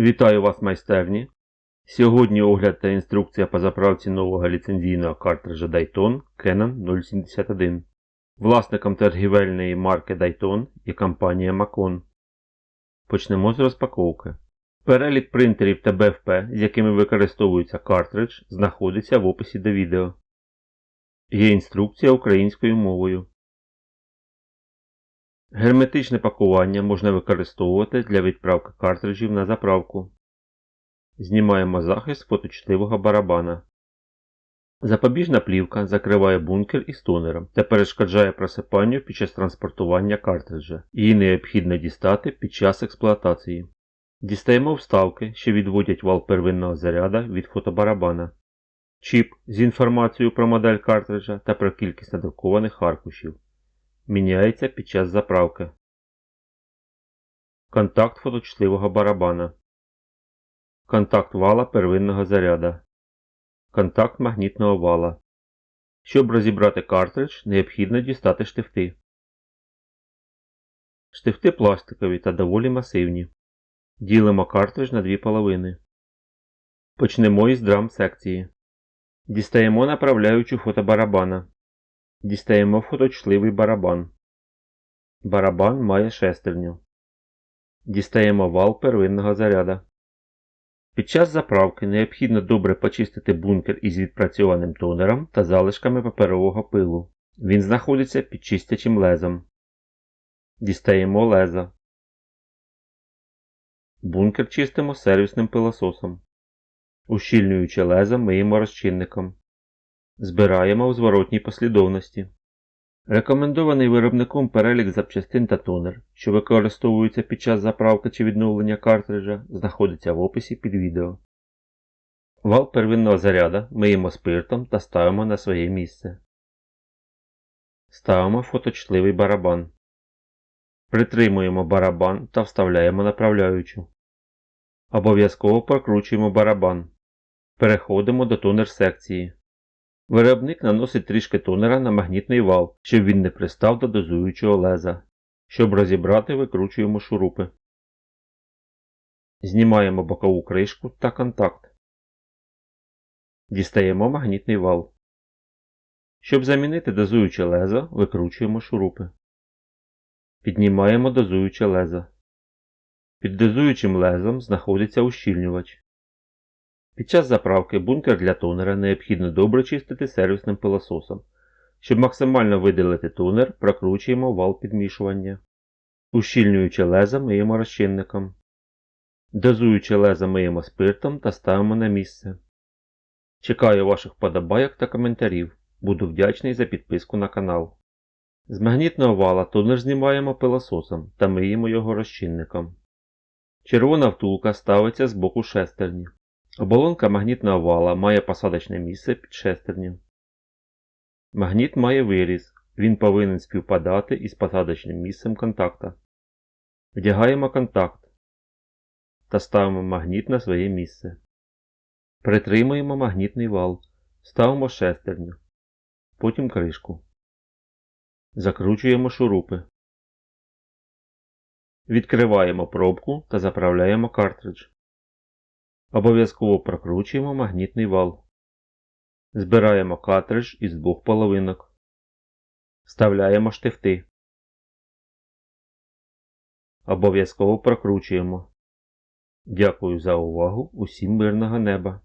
Вітаю вас, майстерні! Сьогодні огляд та інструкція по заправці нового ліцензійного картриджа Dayton Canon 071. Власником торгівельної марки Dayton є компанія Macon. Почнемо з розпаковки. Перелік принтерів та БФП, з якими використовується картридж, знаходиться в описі до відео. Є інструкція українською мовою. Герметичне пакування можна використовувати для відправки картриджів на заправку. Знімаємо захист фоточутливого барабана. Запобіжна плівка закриває бункер із тонером та перешкоджає просипанню під час транспортування картриджа. Її необхідно дістати під час експлуатації. Дістаємо вставки, що відводять вал первинного заряда від фотобарабана. Чіп з інформацією про модель картриджа та про кількість надрукованих аркушів. Міняється під час заправки. Контакт фоточутливого барабана. Контакт вала первинного заряда. Контакт магнітного вала. Щоб розібрати картридж, необхідно дістати штифти. Штифти пластикові та доволі масивні. Ділимо картридж на дві половини. Почнемо із драм секції. Дістаємо направляючу фотобарабана. Дістаємо фоточутливий барабан. Барабан має шестерню. Дістаємо вал первинного заряда. Під час заправки необхідно добре почистити бункер із відпрацьованим тонером та залишками паперового пилу. Він знаходиться під чистячим лезом. Дістаємо леза. Бункер чистимо сервісним пилососом. Ущільнюючи леза миємо розчинником. Збираємо в зворотній послідовності. Рекомендований виробником перелік запчастин та тонер, що використовуються під час заправки чи відновлення картриджа, знаходиться в описі під відео. Вал первинного заряда миємо спиртом та ставимо на своє місце. Ставимо фоточутливий барабан. Притримуємо барабан та вставляємо направляючу. Обов'язково прокручуємо барабан. Переходимо до тонер секції. Виробник наносить трішки тонера на магнітний вал, щоб він не пристав до дозуючого леза. Щоб розібрати, викручуємо шурупи. Знімаємо бокову кришку та контакт. Дістаємо магнітний вал. Щоб замінити дозуюче лезо, викручуємо шурупи. Піднімаємо дозуюче лезо. Під дозуючим лезом знаходиться ущільнювач. Під час заправки бункер для тонера необхідно добре чистити сервісним пилососом. Щоб максимально видалити тонер, прокручуємо вал підмішування. Ущільнюючи леза миємо розчинником. Дозуючи леза миємо спиртом та ставимо на місце. Чекаю ваших подобайок та коментарів. Буду вдячний за підписку на канал. З магнітного вала тонер знімаємо пилососом та миємо його розчинником. Червона втулка ставиться з боку шестерні. Оболонка магнітного вала має посадочне місце під шестерню. Магніт має виріз, він повинен співпадати із посадочним місцем контакта. Вдягаємо контакт та ставимо магніт на своє місце. Притримуємо магнітний вал, ставимо шестерню, потім кришку. Закручуємо шурупи. Відкриваємо пробку та заправляємо картридж. Обов'язково прокручуємо магнітний вал. Збираємо картридж із двох половинок. Вставляємо штифти. Обов'язково прокручуємо. Дякую за увагу. Усім мирного неба!